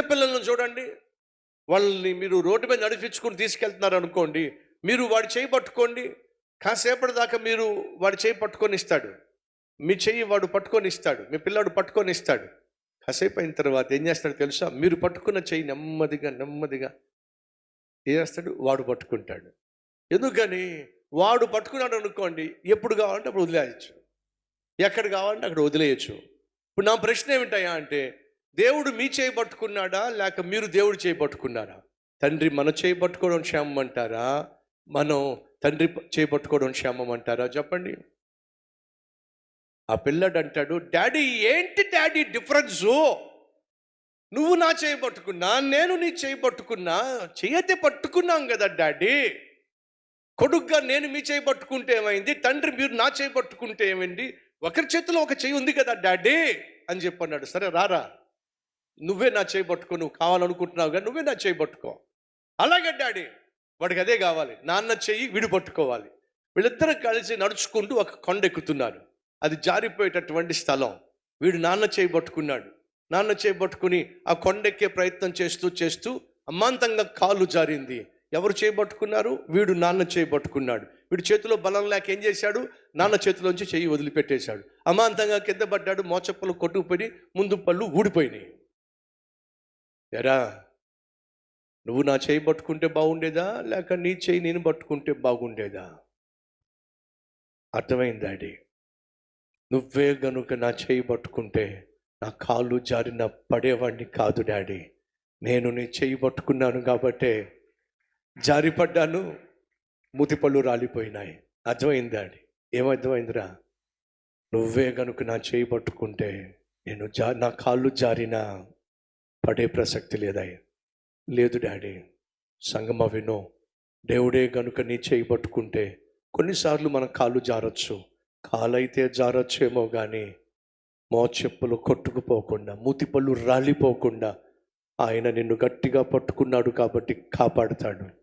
పిల్లలను చూడండి. వాళ్ళని మీరు రోడ్డు మీద నడిపించుకుని తీసుకెళ్తున్నారు అనుకోండి మీరు వాడి చేయి పట్టుకోండి. కాసేపటి దాకా మీరు వాడి చేయి పట్టుకొని ఇస్తాడు. మీ చెయ్యి వాడు పట్టుకొని ఇస్తాడు. మీ పిల్లాడు పట్టుకొని ఇస్తాడు. కాసేపు అయిన తర్వాత ఏం చేస్తాడు తెలుసా? మీరు పట్టుకున్న చెయ్యి నెమ్మదిగా నెమ్మదిగా ఏం చేస్తాడు? వాడు పట్టుకుంటాడు. ఎందుకని? వాడు పట్టుకున్నాడు అనుకోండి ఎప్పుడు కావాలంటే అప్పుడు వదిలేయచ్చు. ఎక్కడ కావాలంటే అక్కడ వదిలేయచ్చు. ఇప్పుడు నా ప్రశ్న ఏమిటయా అంటే దేవుడు మీ చేయి పట్టుకున్నాడా? లేక మీరు దేవుడు చేయబట్టుకున్నారా తండ్రి మన చేయి పట్టుకోవడం క్షేమం అంటారా మనం తండ్రి చేయి పట్టుకోవడం క్షేమం అంటారా చెప్పండి. ఆ పిల్లడు అంటాడు డాడీ ఏంటి డాడీ డిఫరెన్సు? నువ్వు నా చేయబట్టుకున్నా నేను నీ చేయి పట్టుకున్నా చేయతే పట్టుకున్నాం కదా డాడీ? కొడుగ్గా నేను మీ చేయి పట్టుకుంటే ఏమైంది? తండ్రి మీరు నా చేయి పట్టుకుంటే ఏమైంది? ఒకరి చేతిలో ఒక చేయి ఉంది కదా డాడీ? అని చెప్పన్నాడు. సరే రారా. నువ్వే నా చేయి పట్టుకో నువ్వు కావాలనుకుంటున్నావు కానీ నువ్వే నా చేయి పట్టుకో. అలాగే డాడీ వాడికి అదే కావాలి. నాన్న చెయ్యి వీడు పట్టుకోవాలి వీళ్ళిద్దరూ కలిసి నడుచుకుంటూ ఒక కొండ ఎక్కుతున్నారు. అది జారిపోయేటటువంటి స్థలం. వీడు నాన్న చేయి పట్టుకున్నాడు. నాన్న చేయి పట్టుకుని ఆ కొండెక్కే ప్రయత్నం చేస్తూ చేస్తూ అమాంతంగా కాలు జారింది. ఎవరు చేయబట్టుకున్నారు వీడు నాన్న చేయబట్టుకున్నాడు వీడు చేతిలో బలం లేక ఏం చేశాడు? నాన్న చేతిలోంచి చెయ్యి వదిలిపెట్టేశాడు. అమాంతంగా కింద పడ్డాడు మోచప్పలు కొట్టుకుపోయి ముందు పళ్ళు ఊడిపోయినాయి. ఎరా నువ్వు నా చేయి పట్టుకుంటే బాగుండేదా? లేక నీ చేయి నేను పట్టుకుంటే బాగుండేదా? అర్థమైంది డాడీ? నువ్వే గనుక నా చేయి పట్టుకుంటే నా కాళ్ళు జారిన పడేవాడిని కాదు డాడీ. నేను నీ చేయి పట్టుకున్నాను కాబట్టే జారిపడ్డాను మూతిపళ్ళు రాలిపోయినాయి. అర్థమైంది డాడీ? ఏమర్థమైందిరా? నువ్వే గనుక నా చేయి పట్టుకుంటే నేను జా నా కాళ్ళు జారిన పడే ప్రసక్తి లేదయ్య లేదు డాడీ. సంగమ వినో. దేవుడే గనుక నీ చేయి పట్టుకుంటే కొన్నిసార్లు మన కాళ్ళు జారచ్చు. కాలైతే జారచ్చేమో కానీ మో చెప్పులు కొట్టుకుపోకుండా మూతిపళ్ళు రాలిపోకుండా ఆయన నిన్ను గట్టిగా పట్టుకున్నాడు కాబట్టి కాపాడుతాడు.